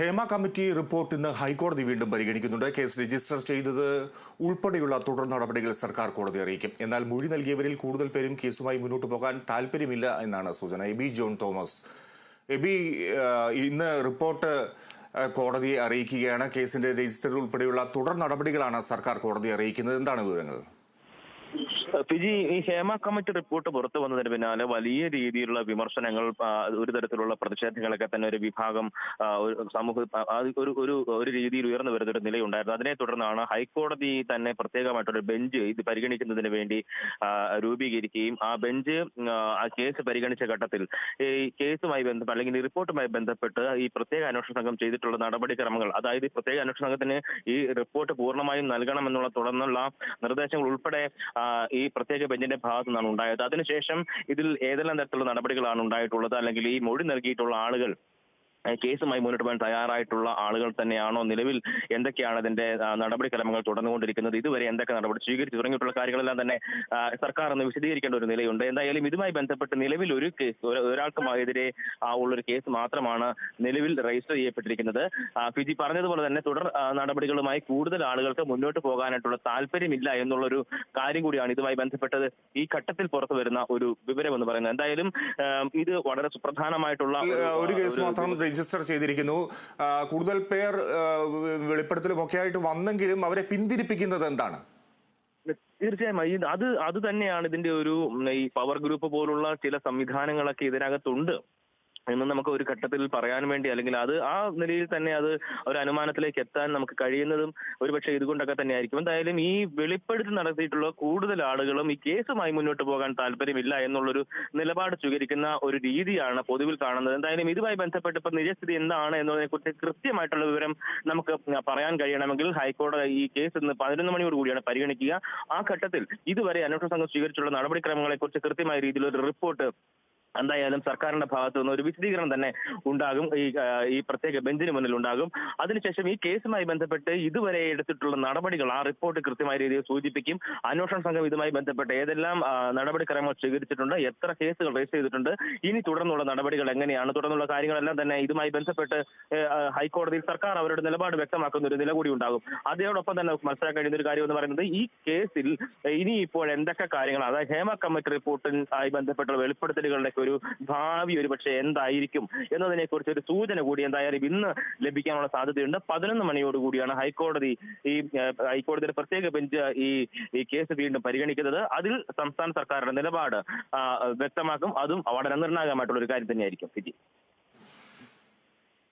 Hema committee report ഇന്ന് ഹൈക്കോടതി വീണ്ടും പരിഗണിക്കുന്നുണ്ട്. കേസ് രജിസ്റ്റർ ചെയ്തത് ഉൾപ്പെടെയുള്ള തുടർ നടപടികൾ സർക്കാർ കോടതി അറിയിക്കും. എന്നാൽ മൊഴി നൽകിയവരിൽ കൂടുതൽ പേരും കേസുമായി മുന്നോട്ട് പോകാൻ താല്പര്യമില്ല എന്നാണ് സൂചന. AB John Thomas. എബി ഇന്ന് റിപ്പോർട്ട് കോടതിയെ അറിയിക്കുകയാണ്. കേസിന്റെ രജിസ്റ്റർ ഉൾപ്പെടെയുള്ള തുടർ നടപടികളാണ് സർക്കാർ കോടതി അറിയിക്കുന്നത്. എന്താണ് വിവരങ്ങൾ? ഫിജി ഈ ഹേമ കമ്മിറ്റി റിപ്പോർട്ട് പുറത്തു വന്നതിന് പിന്നാലെ വലിയ രീതിയിലുള്ള വിമർശനങ്ങൾ ഒരു തരത്തിലുള്ള പ്രതിഷേധങ്ങളൊക്കെ തന്നെ ഒരു വിഭാഗം സമൂഹ ഒരു ഒരു ഒരു രീതിയിൽ ഉയർന്നു വരുന്ന ഒരു നിലയുണ്ടായിരുന്നു. അതിനെ തുടർന്നാണ് ഹൈക്കോടതി തന്നെ പ്രത്യേകമായിട്ടൊരു ബെഞ്ച് ഇത് പരിഗണിക്കുന്നതിന് വേണ്ടി രൂപീകരിക്കുകയും ആ ബെഞ്ച് ആ, കേസ് പരിഗണിച്ച ഘട്ടത്തിൽ ഈ കേസുമായി ബന്ധപ്പെട്ട് അല്ലെങ്കിൽ ഈ റിപ്പോർട്ടുമായി ബന്ധപ്പെട്ട് ഈ പ്രത്യേക അന്വേഷണ സംഘം ചെയ്തിട്ടുള്ള നടപടിക്രമങ്ങൾ അതായത് ഈ പ്രത്യേക അന്വേഷണ സംഘത്തിന് ഈ റിപ്പോർട്ട് പൂർണമായും നൽകണമെന്നുള്ള തുടർന്നുള്ള നിർദ്ദേശങ്ങൾ ഉൾപ്പെടെ ആ, ഈ പ്രത്യേക ബെഞ്ചിന്റെ ഭാഗത്തു നിന്നാണ് ഉണ്ടായത്. അതിനുശേഷം ഇതിൽ ഏതെല്ലാം തരത്തിലുള്ള നടപടികളാണ് ഉണ്ടായിട്ടുള്ളത്? അല്ലെങ്കിൽ ഈ മൊഴി നൽകിയിട്ടുള്ള ആളുകൾ കേസുമായി മുന്നോട്ട് പോകാൻ തയ്യാറായിട്ടുള്ള ആളുകൾ തന്നെയാണോ നിലവിൽ? എന്തൊക്കെയാണ് അതിന്റെ നടപടിക്രമങ്ങൾ തുടർന്നുകൊണ്ടിരിക്കുന്നത്? ഇതുവരെ എന്തൊക്കെ നടപടി സ്വീകരിച്ചു? തുടങ്ങിയിട്ടുള്ള കാര്യങ്ങളെല്ലാം തന്നെ സർക്കാർ ഒന്ന് വിശദീകരിക്കേണ്ട ഒരു നിലയുണ്ട്. എന്തായാലും ഇതുമായി ബന്ധപ്പെട്ട് നിലവിൽ ഒരു കേസ് ഒരാൾക്ക് ആ, ഉള്ളൊരു കേസ് മാത്രമാണ് നിലവിൽ രജിസ്റ്റർ ചെയ്യപ്പെട്ടിരിക്കുന്നത്. ഫിജി പറഞ്ഞതുപോലെ തന്നെ തുടർ നടപടികളുമായി കൂടുതൽ ആളുകൾക്ക് മുന്നോട്ട് പോകാനായിട്ടുള്ള താല്പര്യമില്ല എന്നുള്ളൊരു കാര്യം കൂടിയാണ് ഇതുമായി ബന്ധപ്പെട്ടത്. ഈ ഘട്ടത്തിൽ പുറത്തു വരുന്ന ഒരു വിവരം എന്ന് പറയുന്നത്. എന്തായാലും ഇത് വളരെ സുപ്രധാനമായിട്ടുള്ള ഒരു കേസ് മാത്രം രജിസ്റ്റർ ചെയ്തിരിക്കുന്നു. കൂടുതൽ പേർ ആ, വെളിപ്പെടുത്തലും ഒക്കെ ആയിട്ട് വന്നെങ്കിലും അവരെ പിന്തിരിപ്പിക്കുന്നത് എന്താണ്? തീർച്ചയായും. അത് അത് തന്നെയാണ് ഇതിന്റെ ഒരു ഈ പവർ ഗ്രൂപ്പ് പോലുള്ള ചില സംവിധാനങ്ങളൊക്കെ ഇതിനകത്തുണ്ട്. എന്ന് നമുക്ക് ഒരു ഘട്ടത്തിൽ പറയാൻ വേണ്ടി അല്ലെങ്കിൽ അത് ആ നിലയിൽ തന്നെ അത് ഒരു അനുമാനത്തിലേക്ക് എത്താൻ നമുക്ക് കഴിയുന്നതും ഒരുപക്ഷെ ഇതുകൊണ്ടൊക്കെ തന്നെ ആയിരിക്കും എന്തായാലും ഈ വെളിപ്പെടുത്തി നടത്തിയിട്ടുള്ള കൂടുതൽ ആളുകളും ഈ കേസുമായി മുന്നോട്ട് പോകാൻ താല്പര്യമില്ല എന്നുള്ളൊരു നിലപാട് സ്വീകരിക്കുന്ന ഒരു രീതിയാണ് പൊതുവിൽ കാണുന്നത്. എന്തായാലും ഇതുമായി ബന്ധപ്പെട്ട് ഇപ്പൊ നിജസ്ഥിതി എന്താണ് എന്നതിനെ കുറിച്ച് കൃത്യമായിട്ടുള്ള വിവരം നമുക്ക് പറയാൻ കഴിയണമെങ്കിൽ ഹൈക്കോടതി ഈ കേസ് ഇന്ന് പതിനൊന്ന് മണിയോട് കൂടിയാണ് പരിഗണിക്കുക. ആ ഘട്ടത്തിൽ ഇതുവരെ അന്വേഷണ സംഘം സ്വീകരിച്ചുള്ള നടപടിക്രമങ്ങളെ കുറിച്ച് കൃത്യമായ രീതിയിൽ ഒരു റിപ്പോർട്ട് എന്തായാലും സർക്കാരിന്റെ ഭാഗത്തു നിന്ന് ഒരു വിശദീകരണം തന്നെ ഉണ്ടാകും. ഈ ഈ പ്രത്യേക ബെഞ്ചിന് മുന്നിൽ ഉണ്ടാകും. അതിനുശേഷം ഈ കേസുമായി ബന്ധപ്പെട്ട് ഇതുവരെ എടുത്തിട്ടുള്ള നടപടികൾ ആ റിപ്പോർട്ട് കൃത്യമായ രീതിയിൽ സൂചിപ്പിക്കും. അന്വേഷണ സംഘം ഇതുമായി ബന്ധപ്പെട്ട് ഏതെല്ലാം നടപടിക്രമങ്ങൾ സ്വീകരിച്ചിട്ടുണ്ട് എത്ര കേസുകൾ രജിസ്റ്റർ ചെയ്തിട്ടുണ്ട് ഇനി തുടർന്നുള്ള നടപടികൾ എങ്ങനെയാണ് തുടർന്നുള്ള കാര്യങ്ങളെല്ലാം തന്നെ ഇതുമായി ബന്ധപ്പെട്ട് ഹൈക്കോടതിയിൽ സർക്കാർ അവരുടെ നിലപാട് വ്യക്തമാക്കുന്ന ഒരു നില കൂടി ഉണ്ടാകും. അതോടൊപ്പം തന്നെ മനസ്സിലാക്കാൻ കഴിയുന്ന ഒരു കാര്യം എന്ന് പറയുന്നത് ഈ കേസിൽ ഇനി ഇപ്പോൾ എന്തൊക്കെ കാര്യങ്ങൾ അതായത് ഹേമ കമ്മിറ്റി റിപ്പോർട്ടിൽ ആയി ബന്ധപ്പെട്ടുള്ള വെളിപ്പെടുത്തലുകളുടെ ഒരു ഭാവി ഒരു പക്ഷേ എന്തായിരിക്കും എന്നതിനെ കുറിച്ച് ഒരു സൂചന കൂടി എന്തായാലും ഇന്ന് ലഭിക്കാനുള്ള സാധ്യതയുണ്ട്. പതിനൊന്ന് മണിയോടുകൂടിയാണ് ഹൈക്കോടതി ഈ ഹൈക്കോടതിയുടെ പ്രത്യേക ബെഞ്ച് ഈ ഈ കേസ് വീണ്ടും പരിഗണിക്കുന്നത്. അതിൽ സംസ്ഥാന സർക്കാരിന്റെ നിലപാട് വ്യക്തമാക്കും. അതും വളരെ നിർണായകമായിട്ടുള്ള ഒരു കാര്യം തന്നെയായിരിക്കും. ഫിജി.